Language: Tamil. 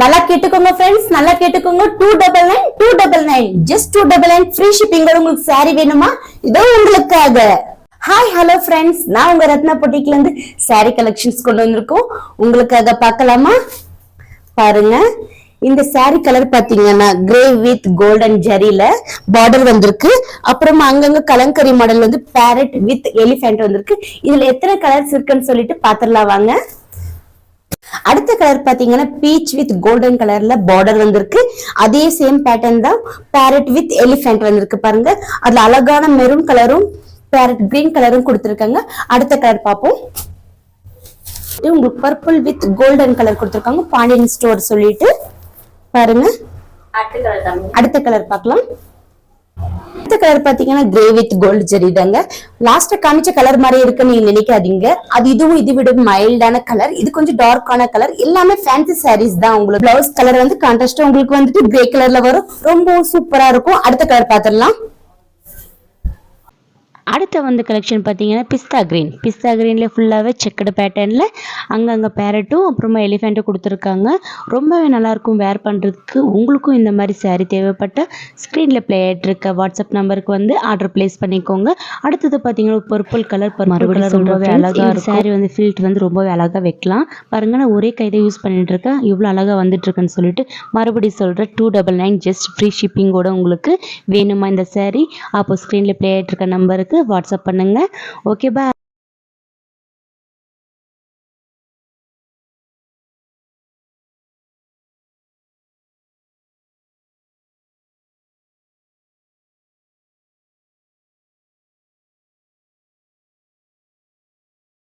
நல்லா கேட்டுக்கோங்க ஃப்ரெண்ட்ஸ் நல்லா கேட்டுக்கோங்க. Two double nine two double nine just two double nine free ஷிப்பிங்கோட உங்களுக்கு சாரி வேணுமா? இதோ உங்களுக்காக. ஹாய் ஹலோ ஃப்ரெண்ட்ஸ் நான் உங்க ரத்னா பொட்டிக்ல இருந்து சாரி கலெக்ஷன்ஸ் கொண்டு வந்திருக்கோம். உங்களுக்காக பார்க்கலாமா? பாருங்க. இந்த சாரி கலர் பாத்தீங்கன்னா கிரே வித் கோல்டன் ஜரியில பார்டர் வந்திருக்கு. அப்புறமா அங்கங்க கலங்கரி மாடல் வந்து பேரட் வித் எலிஃபென்ட் வந்திருக்கு. இதுல எத்தனை கலர்ஸ் இருக்குன்னு சொல்லிட்டு பாத்திரலாம் வாங்க. அடுத்த கலர் பாத்தீங்கன்னா பீச் வித் கோல்டன் கலர்ல பார்டர் வந்திருக்கு. அதே சேம் பேட்டர்ன் தான் பேரட் வித் எலிஃபென்ட் வந்திருக்கு பாருங்க. அதுல அழகான மெரூன் கலரும் பேரட் கிரீன் கலரும் கொடுத்திருக்காங்க. அடுத்த கலர் பார்ப்போம். உங்களுக்கு பர்பிள் வித் கோல்டன் கலர் கொடுத்திருக்காங்க. பாண்டியன் ஸ்டோர் சொல்லிட்டு பாருங்க. அடுத்த கலர் பார்க்கலாம். அடுத்த கலர் பாத்தீங்கன்னா கிரே வித் கோல்டு ஜெரி தாங்க. லாஸ்ட் காமிச்ச கலர் மாதிரி இருக்குன்னு நீங்க நினைக்காதீங்க. அது இதுவும் இது விட மைல்டான கலர் இது கொஞ்சம் டார்க்கான கலர் எல்லாமே ஃபேன்சி சாரீஸ் தான் உங்களுக்கு. பிளவுஸ் கலர் வந்து கான்ட்ராஸ்டா உங்களுக்கு வந்துட்டு கிரே கலர்ல வரும். ரொம்ப சூப்பரா இருக்கும். அடுத்த கலர் பாத்திரலாம் அடுத்த வந்து கலெக்ஷன் பார்த்தீங்கன்னா பிஸ்தா கிரீன் பிஸ்தா கிரீனில் ஃபுல்லாகவே செக்கடு பேட்டர்னில் அங்கங்கே பேரட்டும் அப்புறமா எலிஃபெண்ட்டும் கொடுத்துருக்காங்க. ரொம்பவே நல்லாயிருக்கும் வேர் பண்ணுறதுக்கு உங்களுக்கும் இந்த மாதிரி saree தேவைப்பட்ட ஸ்க்ரீனில் ப்ளே ஆகிட்டு இருக்க வாட்ஸ்அப் நம்பருக்கு வந்து ஆர்டர் ப்ளேஸ் பண்ணிக்கோங்க. அடுத்தது பார்த்தீங்கன்னா பர்பிள் கலர் பர்பிள் கலர் ரொம்பவே அழகாக இருக்கும். saree வந்து ஃபில்ட் வந்து ரொம்பவே அழகாக வைக்கலாம். பாருங்க நான் ஒரே கைதை யூஸ் பண்ணிட்டு இருக்கேன். இவ்வளோ அழகாக வந்துட்டு இருக்குன்னு சொல்லிட்டு மறுபடியும் சொல்கிறேன் two double nine just free ஷிப்பிங்கோட உங்களுக்கு வேணுமா இந்த saree? அப்போ ஸ்க்ரீனில் ப்ளே ஆகிட்டு இருக்க நம்பருக்கு வாட்ஸ்அப் பண்ணுங்க. Okay bye